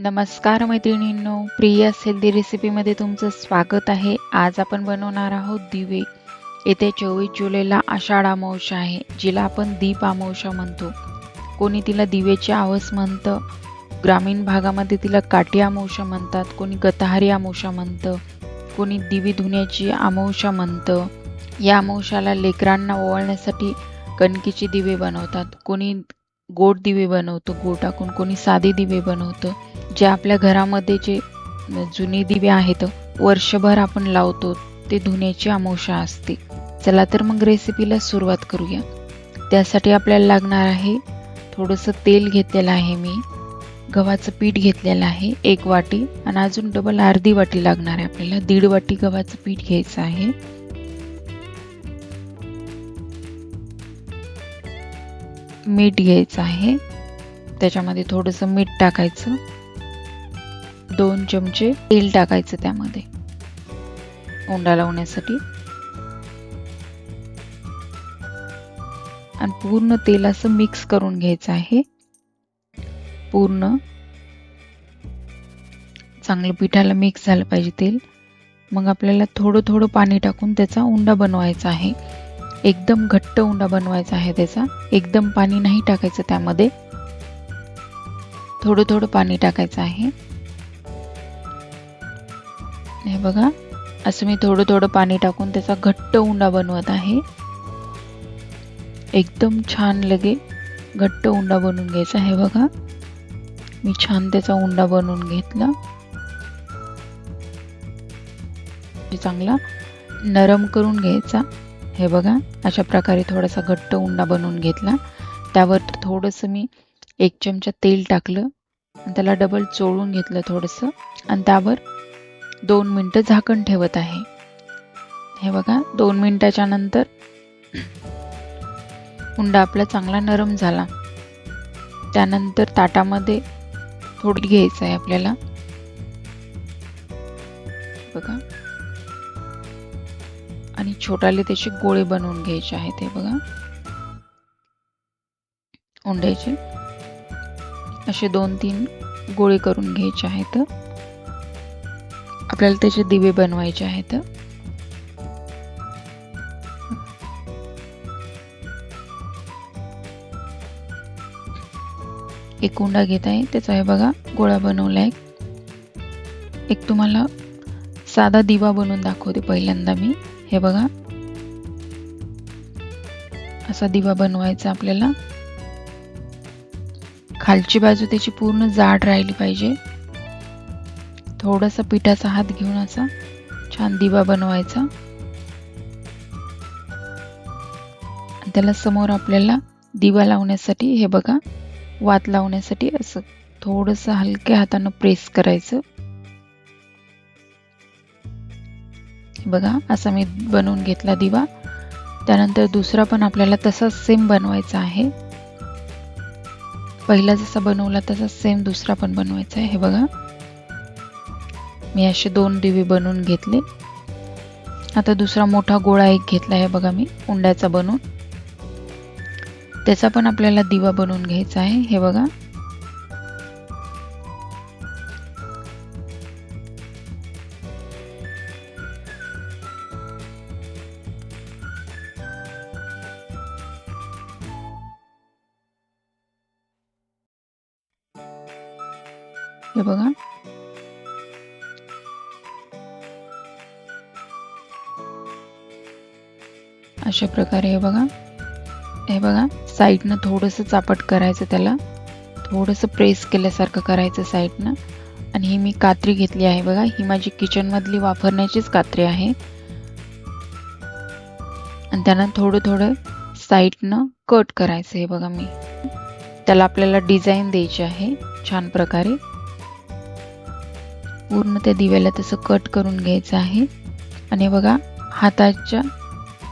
नमस्कार मैत्रिणींनो प्रिया हेल्दी रेसिपीमध्ये तुमचं स्वागत आहे. आज आपण बनवणार आहोत दिवे. येत्या चोवीस जुलैला आषाढ अमावस्या आहे जिला आपण दीप अमावस्या म्हणतो. कोणी तिला दिवेची आवस म्हणतं ग्रामीण भागामध्ये तिला काटी अमावस्या म्हणतात कोणी गतहारी अमावस्या म्हणतं कोणी दिवी धुण्याची अमावस्या म्हणतं. या अमावशाला लेकरांना ओवाळण्यासाठी कणकीचे दिवे बनवतात. कोणी गोड दिवे बनवतो गोड टाकून कोणी साधे दिवे बनवतं. जे आपल्या घरामध्ये जे जुने दिवे आहेत वर्षभर आपण लावतो ते धुण्याची अमावस्या असते. चला तर मग रेसिपीला सुरुवात करूया. त्यासाठी आपल्याला लागणार आहे थोडंसं तेल घेतलेलं आहे मी. गव्हाचं पीठ घेतलेलं आहे एक वाटी. आणि अजून डबल अर्धी वाटी लागणार आहे आपल्याला. दीड वाटी गव्हाचं पीठ घ्यायचं आहे. मीठ घ्यायचं आहे. त्याच्यामध्ये थोडंसं मीठ टाकायचं. दोन चमचे तेल टाकायचं त्यामध्ये. उंडा लावण्यासाठी. आणि पूर्ण तेल असं मिक्स करून घ्यायचं आहे. पूर्ण. चांगलं पिठाला मिक्स झालं पाहिजे तेल. मग आपल्याला थोडं थोडं पाणी टाकून त्याचा उंडा बनवायचा आहे. एकदम घट्ट उंडा बनवायचा आहे त्याचा. एकदम पाणी नाही टाकायचं त्यामध्ये. थोडं थोडं पाणी टाकायचं आहे. हे बघा असं मी थोडं थोडं पाणी टाकून त्याचा घट्ट उंडा बनवत आहे. एकदम छान लगे घट्ट उंडा बनवून घ्यायचा हे बघा. मी छान त्याचा उंडा बनवून घेतला. चांगला नरम करून घ्यायचा. हे बघा अशा प्रकारे थोडासा घट्ट उंडा बनवून घेतला. त्यावर थोडंसं मी एक चमचा तेल टाकलं आणि त्याला डबल चोळून घेतलं थोडंसं. आणि त्यावर दोन मिनटं झाकण ठेवत आहे. हे बघा दोन मिनटाच्या नंतर उंडा आपला चांगला नरम झाला. त्यानंतर ताटामध्ये थोडी घ्यायचं आहे आपल्याला. बघा. छोटाले त्याचे गोळे बनवून घ्यायचे आहेत हे बघा. उंड्याचे असे दोन तीन गोळे करून घ्यायचे आहेत. आपल्याला त्याचे दिवे बनवायचे आहेत. एक उंडा घेत आहे. त्याचा हे बघा गोळा बनवला आहे एक तुम्हाला साधा दिवा बनवून दाखवते पहिल्यांदा मी. हे बघा. असा दिवा बनवायचा आपल्याला. खालची बाजू त्याची पूर्ण जाड राहिली पाहिजे. थोडासा पिठाचा हात घेऊन असा छान दिवा बनवायचा. त्याला समोर आपल्याला दिवा लावण्यासाठी हे बघा वात लावण्यासाठी असं थोडंसं हलक्या हातानं प्रेस करायचं. बघा असा मी बनवून घेतला दिवा. त्यानंतर दुसरा पण आपल्याला तसाच सेम बनवायचा आहे. पहिला जसा बनवला तसा सेम दुसरा पण बनवायचा आहे. हे बघा. मी असे दोन दिवे बनवून घेतले. आता दुसरा मोठा गोळा एक घेतला आहे बघा मी उंड्याचा बनवून. त्याचा पण आपल्याला दिवा बनवून घ्यायचा आहे. हे बघा. हे बघा. अशा प्रकारे हे बघा. हे बघा साईडनं थोडंसं चापट करायचं त्याला. थोडंसं प्रेस केल्यासारखं करायचं साईडनं. आणि ही मी कात्री घेतली आहे बघा. ही माझी किचनमधली वापरण्याचीच कात्री आहे. आणि त्यांना थोडं थोडं साईडनं कट करायचं हे बघा मी. त्याला आपल्याला डिझाईन द्यायची आहे छान प्रकारे. पूर्ण त्या दिव्याला तसं कट करून घ्यायचं आहे. आणि बघा हाताच्या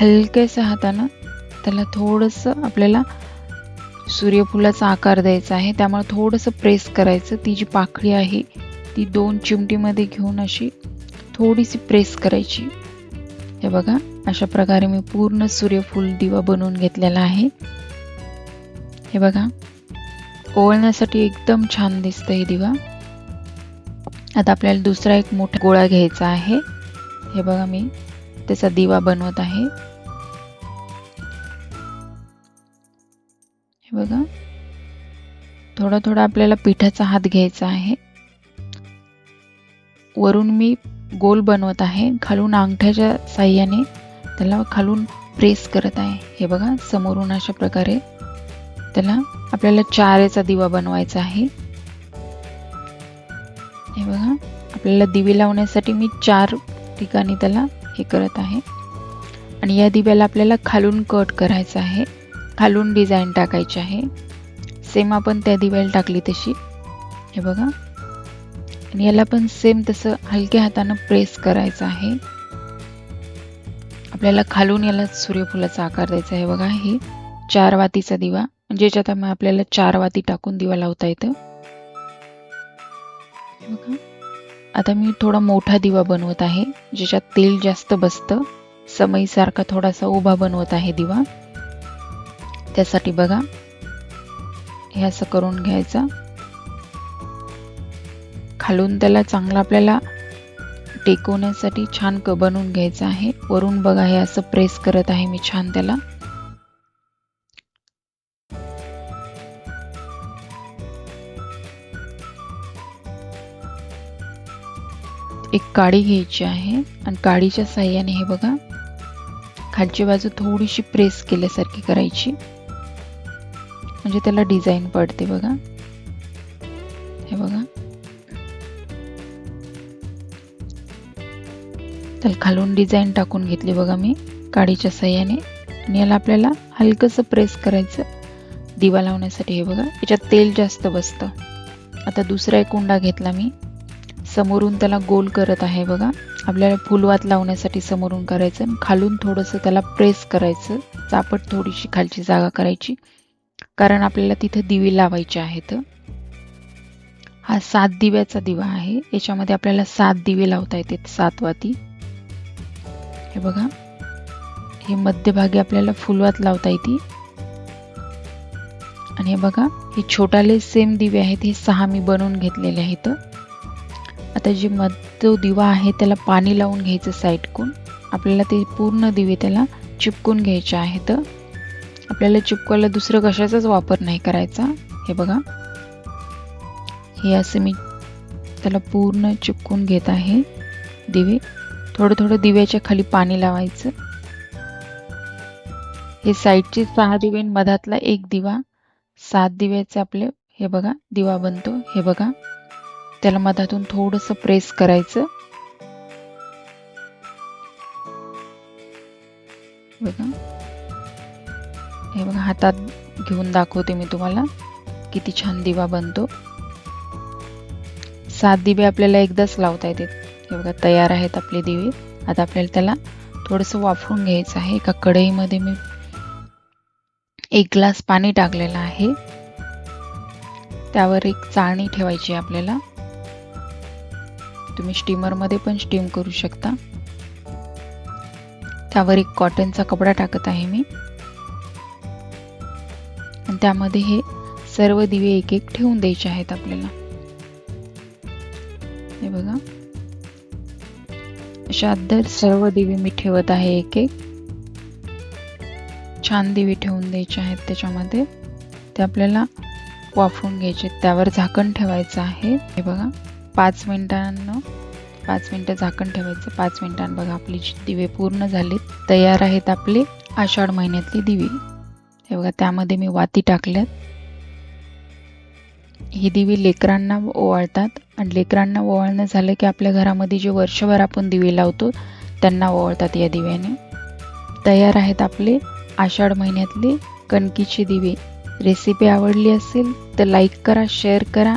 हलक्याशा हातानं त्याला थोडंसं आपल्याला सूर्यफुलाचा आकार द्यायचा आहे. त्यामुळे थोडंसं प्रेस करायचं. ती जी पाकळी आहे ती दोन चिमटीमध्ये घेऊन अशी थोडीशी प्रेस करायची. हे बघा अशा प्रकारे मी पूर्ण सूर्यफूल दिवा बनवून घेतलेला आहे. हे बघा ओळण्यासाठी एकदम छान दिसतं हे दिवा. आता आपल्याला दुसरा एक मोठा गोळा घ्यायचा आहे. हे बघा मी त्याचा दिवा बनवत आहे. हे बघा. थोडा थोडा आपल्याला पिठाचा हात घ्यायचा आहे. वरून मी गोल बनवत आहे. खालून अंगठ्याच्या साह्याने त्याला खालून प्रेस करत आहे. हे बघा समोरून अशा प्रकारे त्याला आपल्याला चारेचा दिवा बनवायचा आहे. आपल्याला दिवे लावण्यासाठी मी चार ठिकाणी त्याला हे करत आहे. आणि या दिव्याला आपल्याला खालून कट करायचं आहे. खालून डिझाईन टाकायची आहे. सेम आपण त्या दिव्याला टाकली तशी. हे बघा. आणि याला पण सेम तसं हलक्या हातानं प्रेस करायचं आहे. आपल्याला खालून याला सूर्यफुलाचा आकार द्यायचा आहे. बघा हे चार वातीचा दिवा. ज्याच्यात आपल्याला चार वाती टाकून दिवा लावता येतं. बघा. आता मी थोडा मोठा दिवा बनवत आहे ज्याच्यात तेल जास्त बसतं. समईसारखा थोडासा उभा बनवत आहे दिवा. त्यासाठी बघा हे असं करून घ्यायचा. खालून त्याला चांगला आपल्याला टेकवण्यासाठी छान क बनवून घ्यायचं आहे. वरून बघा हे असं प्रेस करत आहे मी छान त्याला. एक काडी घ्यायची आहे आणि काडीच्या साह्याने हे बघा खालची बाजू थोडीशी प्रेस केल्यासारखी करायची. म्हणजे त्याला डिझाईन पडते बघा. हे बघा. त्याला खालून डिझाईन टाकून घेतली बघा मी काडीच्या साह्याने. आणि याला आपल्याला हलकंसं प्रेस करायचं दिवा लावण्यासाठी हे बघा. याच्यात तेल जास्त बसतं. आता दुसरा एक कुंडा घेतला मी. समोरून त्याला गोल करत आहे बघा. आपल्याला फुलवात लावण्यासाठी समोरून करायचं आणि खालून थोडंसं त्याला प्रेस करायचं चापट थोडीशी खालची जागा करायची. कारण आपल्याला तिथं दिवे लावायचे आहेत. हा सात दिव्याचा दिवा आहे. याच्यामध्ये आपल्याला सात दिवे लावता येते सात वाती हे बघा. हे मध्यभागी आपल्याला फुलवात लावता येते. आणि हे बघा. हे छोटाले सेम दिवे आहेत. हे सहा मी बनवून घेतलेले आहेत. आता जे मध्य दिवा आहे त्याला पाणी लावून घ्यायचं साईडकून. आपल्याला ते पूर्ण दिवे त्याला चिपकून घ्यायचे आहेत. आपल्याला चिपकवायला दुसरं कशाचाच वापर नाही करायचा. हे बघा. हे असं मी त्याला पूर्ण चिपकून घेत आहे दिवे. थोडं थोडं दिव्याच्या खाली पाणी लावायचं. हे साईडचे सहा दिवे मधातला एक दिवा. सात दिव्याचे आपले हे बघा दिवा बनतो. हे बघा. त्याला मधातून थोडंसं प्रेस करायचं. बघा. हे बघा हातात घेऊन दाखवते मी तुम्हाला किती छान दिवा बनतो. सात दिवे आपल्याला एकदाच लावता येते हे बघा तयार आहेत आपले दिवे. आता आपल्याला त्याला थोडंसं वाफवून घ्यायचं आहे. एका कढईमध्ये मी एक ग्लास पाणी टाकलेलं आहे. त्यावर एक चाळणी ठेवायची आहे आपल्याला. तुम्ही स्टीमरमध्ये पण स्टीम करू शकता. त्यावर एक कॉटनचा कपडा टाकत आहे मी. आणि त्यामध्ये हे सर्व दिवे एक एक ठेवून द्यायचे आहेत आपल्याला. हे बघा. अशा दर सर्व दिवे मी ठेवत आहे एक एक छान दिवे ठेवून द्यायचे आहेत त्याच्यामध्ये. ते आपल्याला वाफवून घ्यायचे त्यावर झाकण ठेवायचं आहे. हे बघा. पाच मिनिटांनं पाच मिनटं झाकण ठेवायचं. पाच मिनिटांनी बघा आपली दिवे पूर्ण झालेत तयार आहेत आपले आषाढ महिन्यातली दिवे. हे बघा त्यामध्ये मी वाती टाकल्यात. ही दिवी लेकरांना ओवाळतात. आणि लेकरांना ओवाळणं झालं की आपल्या घरामध्ये जे वर्षभर आपण दिवे लावतो त्यांना ओवाळतात या दिव्याने. तयार आहेत आपले आषाढ महिन्यातले कणकीचे दिवे. रेसिपी आवडली असेल तर लाईक करा शेअर करा.